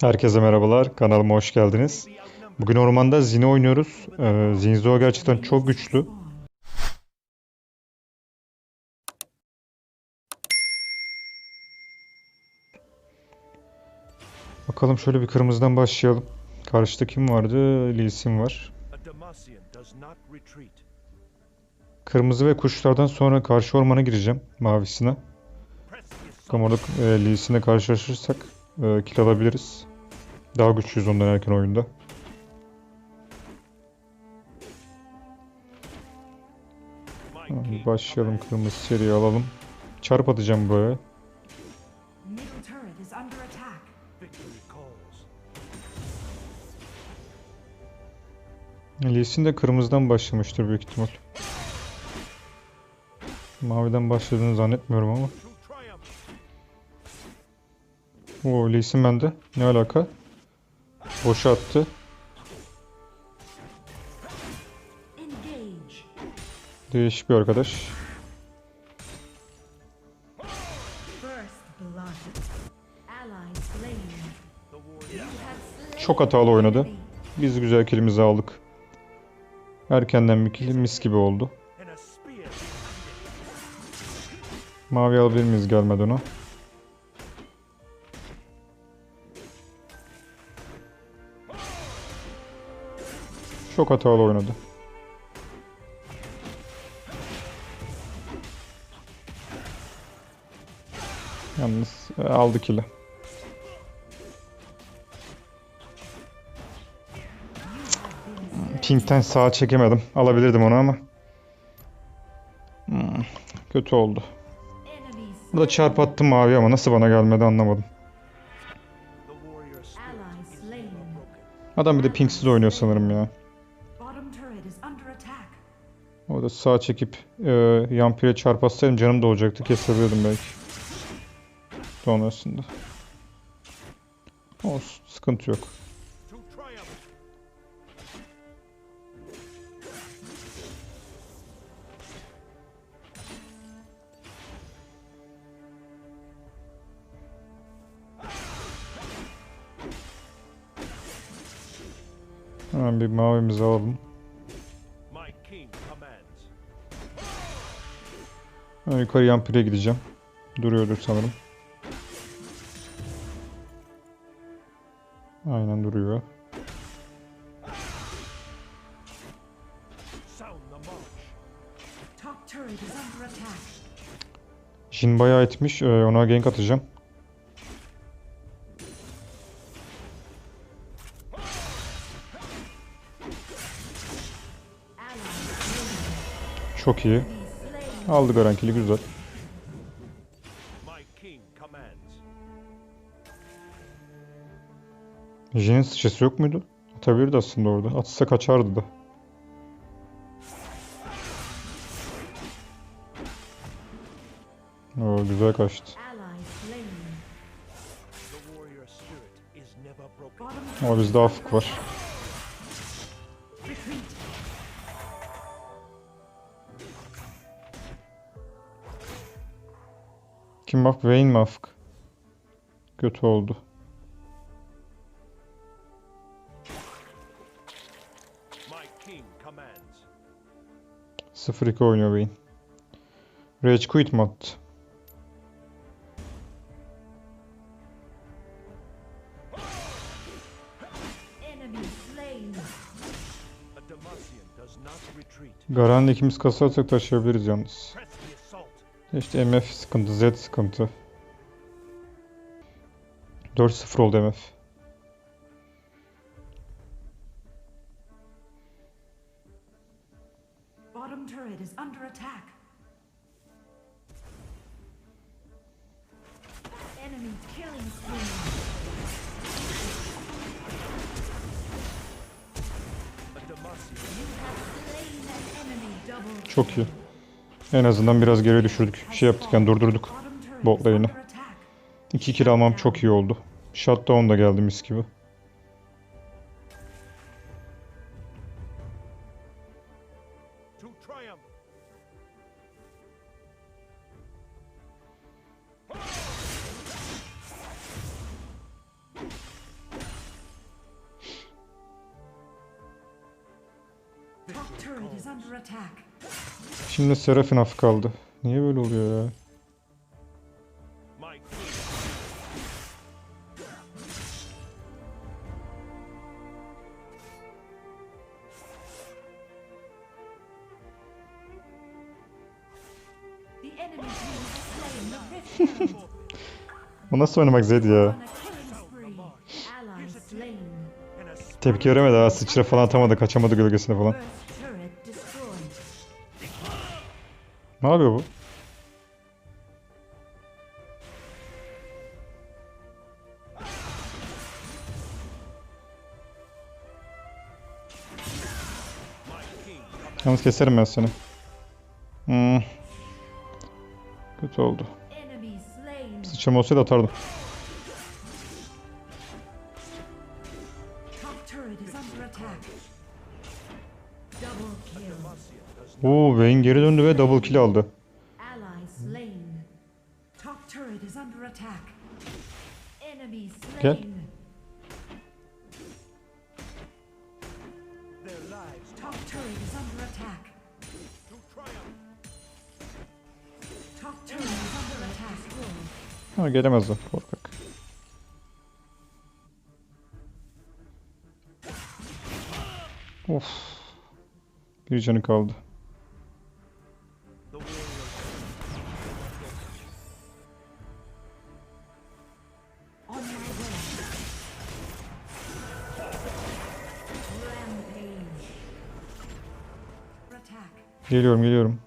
Herkese merhabalar, kanalıma hoş geldiniz. Bugün ormanda Zine oynuyoruz. Ee, Zinzo gerçekten çok güçlü. Bakalım şöyle bir kırmızıdan başlayalım. Karşıda kim vardı? Lee Sin var. Kırmızı ve kuşlardan sonra karşı ormana gireceğim. Mavisine. Bakalım orada e, Lee Sin'le karşılaşırsak e, kill alabiliriz. Daha güçlüyüz ondan erken oyunda. King Başlayalım kırmızı seriyi alalım. Çarp atacağım buraya. Middle turret is under attack. Victory calls. Lee Sin de kırmızıdan başlamıştır büyük ihtimal. Maviden başladığını zannetmiyorum ama. Oo Lee Sin bende. Ne alaka? Boşa attı. Değişik bir arkadaş. Çok hatalı oynadı. Biz güzel killimizi aldık. Erkenden bir kill mis gibi oldu. Mavi alabilir miyiz gelmeden o? Çok hatalı oynadı. Yalnız e, aldı kill'i. Pink'ten sağa çekemedim. Alabilirdim onu ama. Hmm, kötü oldu. Burada çarp attım mavi ama nasıl bana gelmedi anlamadım. Adam bir de pinksiz oynuyor sanırım ya. Orada sağ çekip e, Yampir'e çarp atsaydım canım da olacaktı. Kesebilirdim belki. Sonrasında. Olsun. Sıkıntı yok. Hemen bir mavimizi alalım. Yukarı Yampir'e gideceğim. Duruyordur sanırım. Aynen duruyor. Jin bayağı etmiş. e, ona gank atacağım. Çok iyi. Aldı garankili güzel. Jin'in sıçrası yok muydu? Atabilirdi aslında orada. Atsa kaçardı da. Oo, güzel kaçtı. Ama bizde afık var. Kim bak? Vayne mi afık? Kötü oldu. My king commands. 0-2 oynuyor Vayne. Rage quit mi attı? Garan'la ikimiz kasarsak taşıyabiliriz yalnız. İşte MF sıkıntı, Z sıkıntı. 4-0 oldu MF. Bottom turret is under attack. Enemy killing spree. Çok iyi. En azından biraz geri düşürdük. Şey yaptık yani durdurduk bot lane'i. 2 kill almam çok iyi oldu. Shutdown da geldi mis gibi. Attack. Şimdi Seraphine hafif kaldı. Niye böyle oluyor ya? Bu nasıl oynamak Zed ya? Tepki veremedi ha. Sıçra falan atamadı. Kaçamadı gölgesine falan. Ne yapıyor bu? Yalnız keserim ben seni. Hmm. Kötü oldu. Sıçram olsaydı atardım. Double kill. Oo Vayne geri döndü ve double kill aldı. Ally slain. Top turret is under attack. Enemy slain. Gel. Ha gelemez o korkak. Of. Bir canı kaldı. Commands.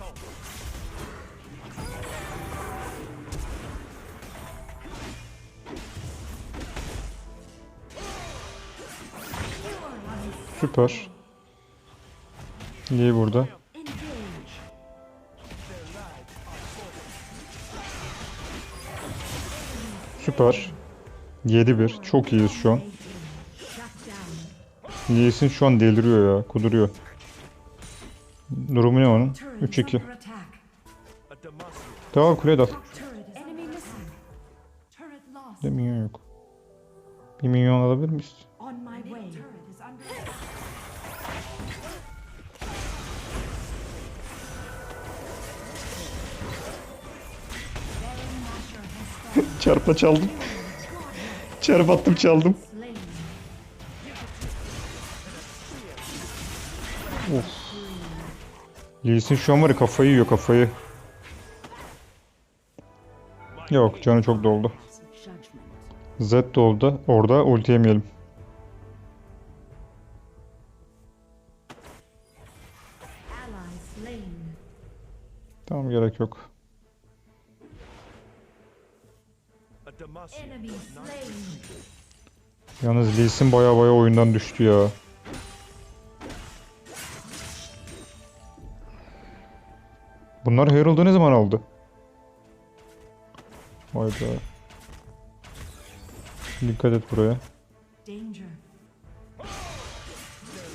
Assault. Süper. İyi burada. Süper. 7-1. Çok iyiyiz şu an. Shut down. Lee Sin şu an deliriyor ya. Kuduruyor. Durumu ne onun? Turret is 3-2. under attack. A Demacia. Tamam kuleye dal. Bir de minyon yok. Bir minyon alabilir miyiz? Çarpa çaldım. Çarp attım çaldım. Slain. Lee şu an var ya kafayı yiyor kafayı. Yok canı çok doldu. Z doldu. Orada ulti yemeyelim. Tamam gerek yok. Yalnız Lee Sin baya baya oyundan düştü ya. Bunlar Herald'ı ne zaman aldı? Hayda. Dikkat et buraya.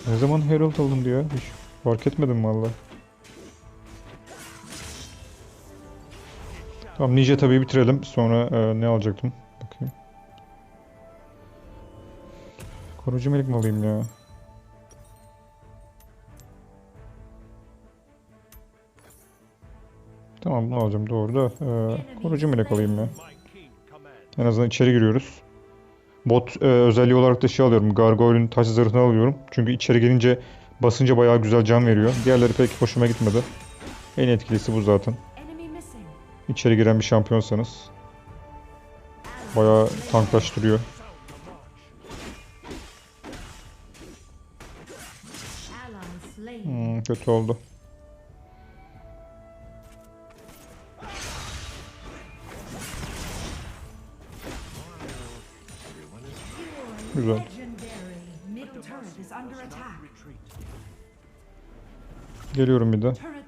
Ne zaman Herald alındı ya? Hiç fark etmedim valla. Tamam Ninja tabii bitirelim. Sonra e, ne alacaktım? Bakayım. Korucu melek mi alayım ya? Tamam bunu alacağım doğru da. E, korucu melek alayım ya. En azından içeri giriyoruz. Bot e, özelliği olarak da şey alıyorum. Gargoyle'ün taş zırhını alıyorum. Çünkü içeri gelince basınca bayağı güzel can veriyor. Diğerleri pek hoşuma gitmedi. En etkilisi bu zaten. İçeri giren bir şampiyonsanız. Bayağı tanklaştırıyor. Hmm, kötü oldu. Güzel. Geliyorum bir de.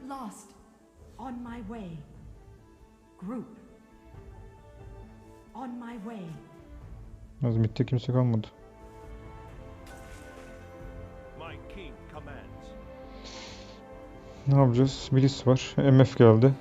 Az midde kimse kalmadı. Ne yapacağız? Bliss var. MF geldi.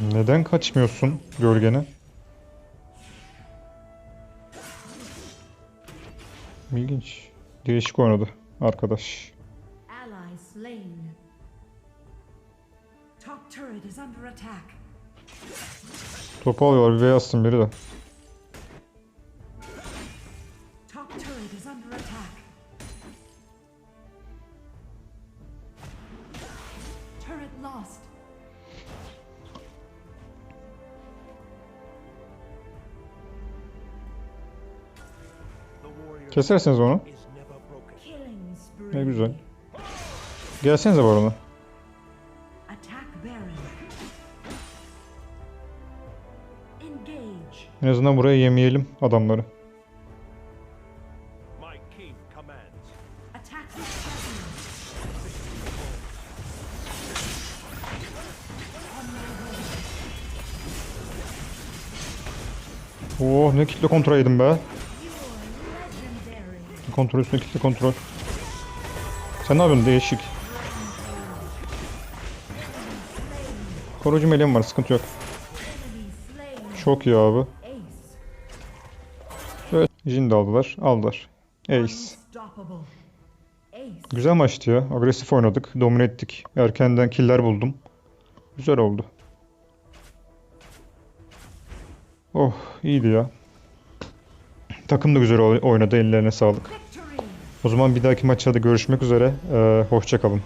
Neden kaçmıyorsun gölgene? İlginç. Değişik oynadı arkadaş. Topu alıyorlar. Bir V biri de. Kesersiniz onu. Ne güzel. Gelsenize barona. En azından buraya yemeyelim adamları. Oo ne kitle kontrol yedim be. Kontrol üstüne kitle kontrol. Sen ne yapıyorsun değişik. Koruyucu meleğim var sıkıntı yok. Çok iyi abi. Evet. Jin de aldılar. Aldılar. Ace. Güzel maçtı ya. Agresif oynadık. Domine ettik. Erkenden killer buldum. Güzel oldu. Oh iyiydi ya. Takım da güzel oy- oynadı. Ellerine sağlık. O zaman bir dahaki maçta da görüşmek üzere. Ee, hoşça kalın.